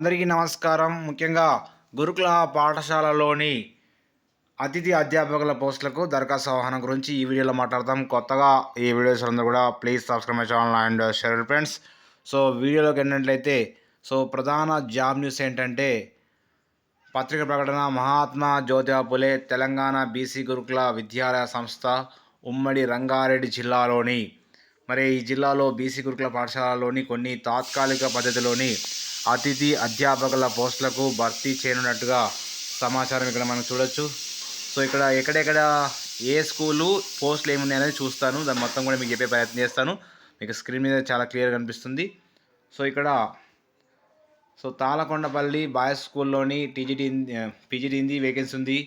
అందరికీ నమస్కారం. ముఖ్యంగా గురుకుల పాఠశాలలోని అతిథి అధ్యాపకుల పోస్టులకు దరఖాస్తు ఆహ్వానం గురించి ఈ వీడియోలో మాట్లాడతాం. కొత్తగా ఈ వీడియోస్ అందరూ కూడా please subscribe my channel and share friends. So వీడియోలోకి వెళ్ళినట్లయితే సో ప్రధాన జాబ్ న్యూస్ ఏంటంటే పత్రిక ప్రకటన మహాత్మా జ్యోతిబా పులే తెలంగాణ బీసీ గురుకుల విద్యాలయ సంస్థ ఉమ్మడి రంగారెడ్డి జిల్లాలోని మరి ఈ జిల్లాలో బీసీ గురుకుల పాఠశాలలోని కొన్ని తాత్కాలిక పద్ధతిలోని అతిథి అధ్యాపకుల పోస్టులకు భర్తీ చేయనున్నట్టుగా సమాచారం ఇక్కడ మనం చూడొచ్చు. సో ఇక్కడ ఎక్కడెక్కడ ఏ స్కూలు పోస్టులు ఏమున్నాయి అనేది చూస్తాను. దాన్ని మొత్తం కూడా మీకు చెప్పే ప్రయత్నం చేస్తాను. మీకు స్క్రీన్ మీద చాలా క్లియర్గా కనిపిస్తుంది. సో ఇక్కడ సో తాళకొండపల్లి బాయ్స్ స్కూల్లోని టీజీటీ పీజీటీ హిందీ వేకెన్సీ ఉంది.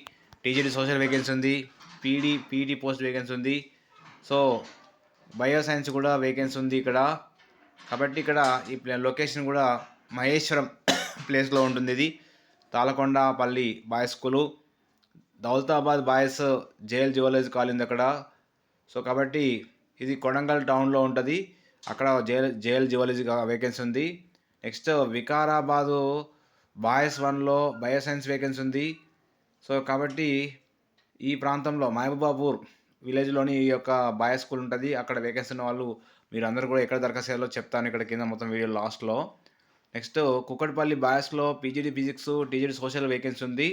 టీజీటీ సోషల్ వేకెన్సీ ఉంది. పీడీ పీడీ పోస్ట్ వేకెన్సీ ఉంది. సో బయో సైన్స్ కూడా వేకెన్సీ ఉంది ఇక్కడ. కాబట్టి ఇక్కడ ఈ లొకేషన్ కూడా మహేశ్వరం ప్లేస్లో ఉంటుంది ఇది. Talakondapalli boys school. Daulatabad boys JL zoology college అక్కడ. సో కాబట్టి ఇది కొడంగల్ టౌన్లో ఉంటుంది. అక్కడ జైల్ జైల్ జువలజీ వేకెన్సీ ఉంది. నెక్స్ట్ వికారాబాదు బాయ్స్ వన్లో బయో సైన్స్ వేకెన్సీ ఉంది. సో కాబట్టి ఈ ప్రాంతంలో మహబూబాపూర్ విలేజ్లోని ఈ యొక్క బాయ్స్ స్కూల్ ఉంటుంది. అక్కడ వేకెన్సీ ఉన్న వాళ్ళు మీరు అందరూ కూడా ఎక్కడ దరఖాస్తు చేయాలో చెప్తాను ఇక్కడ కింద మొత్తం వీడియో లాస్ట్లో. Next Kukatpally బాయ్స్లో PGT physics TGT social vacancy ఉంది.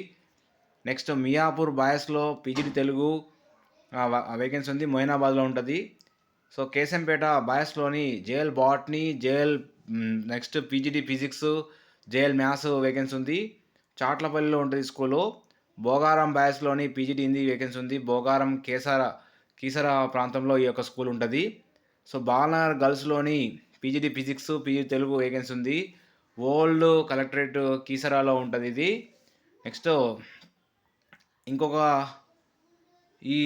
నెక్స్ట్ మియాపూర్ బాయస్లో పీజీడీ తెలుగు వేకెన్సీ ఉంది మొయినాబాద్లో ఉంటుంది. So Keshampet బాయస్లోని JL botany JL next PGT physics JL maths vacancy ఉంది. చాట్లపల్లిలో ఉంటుంది స్కూలు భోగారం బాయస్లోని పీజీడీ హిందీ వేకెన్సీ ఉంది. భోగారం కేసార కీసర ప్రాంతంలో ఈ యొక్క స్కూల్ ఉంటుంది. So Balanagar గర్ల్స్లోని PGT physics PG Telugu vacancy ఉంది. ఓల్డ్ కలెక్టరేట్ కీసరాలో ఉంటుంది ఇది. నెక్స్ట్ ఇంకొక ఈ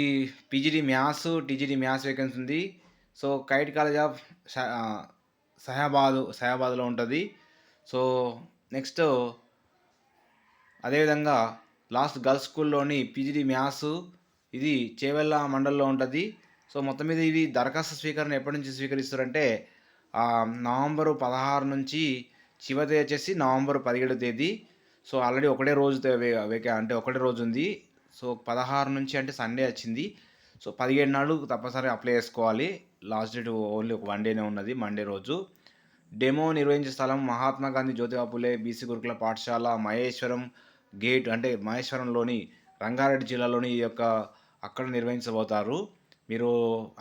PGT maths TGD maths vacancy ఉంది. So kite college of Shahabad సహాబాద్లో ఉంటుంది. సో నెక్స్ట్ అదేవిధంగా లాస్ట్ గర్ల్స్ స్కూల్లోని పీజీడీ మ్యాథ్స్ ఇది చేవెళ్ళ మండల్లో ఉంటుంది. సో మొత్తం మీద ఇవి దరఖాస్తు స్వీకరణ ఎప్పటి నుంచి స్వీకరిస్తారంటే నవంబరు పదహారు నుంచి చివరి వచ్చేసి నవంబర్ పదిహేడు తేదీ. సో ఆల్రెడీ ఒకటే రోజు అంటే ఒకటే రోజు ఉంది. సో పదహారు నుంచి అంటే సండే వచ్చింది. సో పదిహేడు నాడు తప్పనిసరి అప్లై చేసుకోవాలి. లాస్ట్ డేట్ ఓన్లీ ఒక వన్ డేనే ఉన్నది మండే రోజు. డెమో నిర్వహించే స్థలం మహాత్మా గాంధీ జ్యోతిబా పులే బీసీ గురుకుల పాఠశాల మహేశ్వరం గేట్ అంటే మహేశ్వరంలోని రంగారెడ్డి జిల్లాలోని ఈ యొక్క అక్కడ నిర్వహించబోతారు. మీరు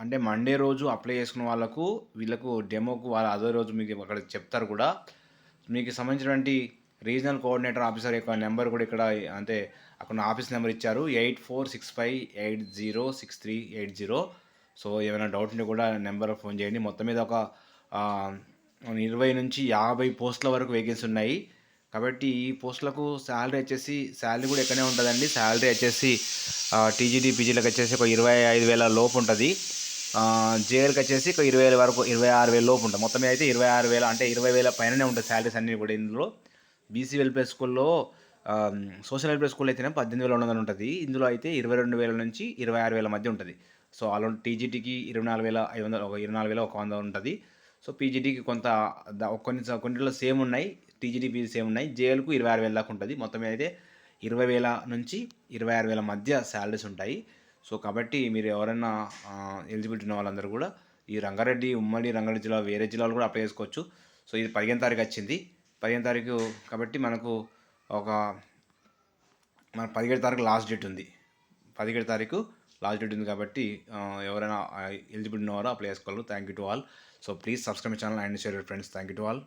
అంటే మండే రోజు అప్లై చేసుకున్న వాళ్ళకు వీళ్ళకు డెమోకు వాళ్ళ అదే రోజు మీకు అక్కడ చెప్తారు కూడా. మీకు సంబంధించినటువంటి రీజనల్ కోఆర్డినేటర్ ఆఫీసర్ యొక్క నెంబర్ కూడా ఇక్కడ అంటే అక్కడ ఆఫీస్ నెంబర్ ఇచ్చారు. Eight four six five eight zero six three eight zero. So ఏమైనా డౌట్ ఉంటే కూడా నెంబర్ ఫోన్ చేయండి. మొత్తం మీద ఒక ఇరవై నుంచి యాభై పోస్టుల వరకు వేకెన్సీ ఉన్నాయి. కాబట్టి ఈ పోస్టులకు శాలరీ వచ్చేసి శాలరీ కూడా ఎక్కడనే ఉంటుందండి. శాలరీ వచ్చేసి టీజీడీ పీజీలకు వచ్చేసి ఒక ఇరవై ఐదు వేల లోపు ఉంటుంది. జేఎల్కి వచ్చేసి ఒక ఇరవై వేల వరకు ఇరవై ఆరు వేల లోపు ఉంటుంది మొత్తం అయితే ఇరవై ఆరు వేల అంటే ఇరవై వేల పైననే ఉంటుంది శాలరీస్ అన్నీ కూడా ఇందులో. బీసీ వెల్ఫేర్ స్కూల్లో సోషల్ వెల్ఫేర్ స్కూల్ అయితేనే పద్దెనిమిది వేల రెండు వందలు ఉంటుంది. ఇందులో అయితే ఇరవై రెండు వేల నుంచి ఇరవై ఆరు వేల మధ్య ఉంటుంది. సో అలా టీజీటీకి ఇరవై నాలుగు వేల ఐదు వందలు ఒక ఇరవై నాలుగు వేల ఒక వంద ఉంటుంది. సో పీజీటీకి కొంత కొన్ని కొన్నిలో సేమ్ ఉన్నాయి. టీజీటీ పీజీ సేమ్ ఉన్నాయి. జేఎల్కు ఇరవై ఆరు వేల దాకా ఉంటుంది. మొత్తం అయితే ఇరవై వేల నుంచి ఇరవై ఆరు వేల మధ్య శాలరీస్ ఉంటాయి. సో కాబట్టి మీరు ఎవరైనా ఎలిజిబిలిటీ ఉన్న వాళ్ళందరూ కూడా ఈ రంగారెడ్డి ఉమ్మడి రంగారెడ్డి జిల్లా వేరే జిల్లాలు కూడా అప్లై చేసుకోవచ్చు. సో ఇది పదిహేను తారీఖు వచ్చింది. పదిహేను తారీఖు కాబట్టి మనకు ఒక మన పదిహేడు తారీఖు లాస్ట్ డేట్ ఉంది. పదిహేడు తారీఖు లాస్ట్ డేట్ ఉంది కాబట్టి ఎవరైనా ఎలిజిబిలిటీ ఉన్నవారో అప్లై చేసుకోవాలి thank you to all so please subscribe channel and share friends thank you to all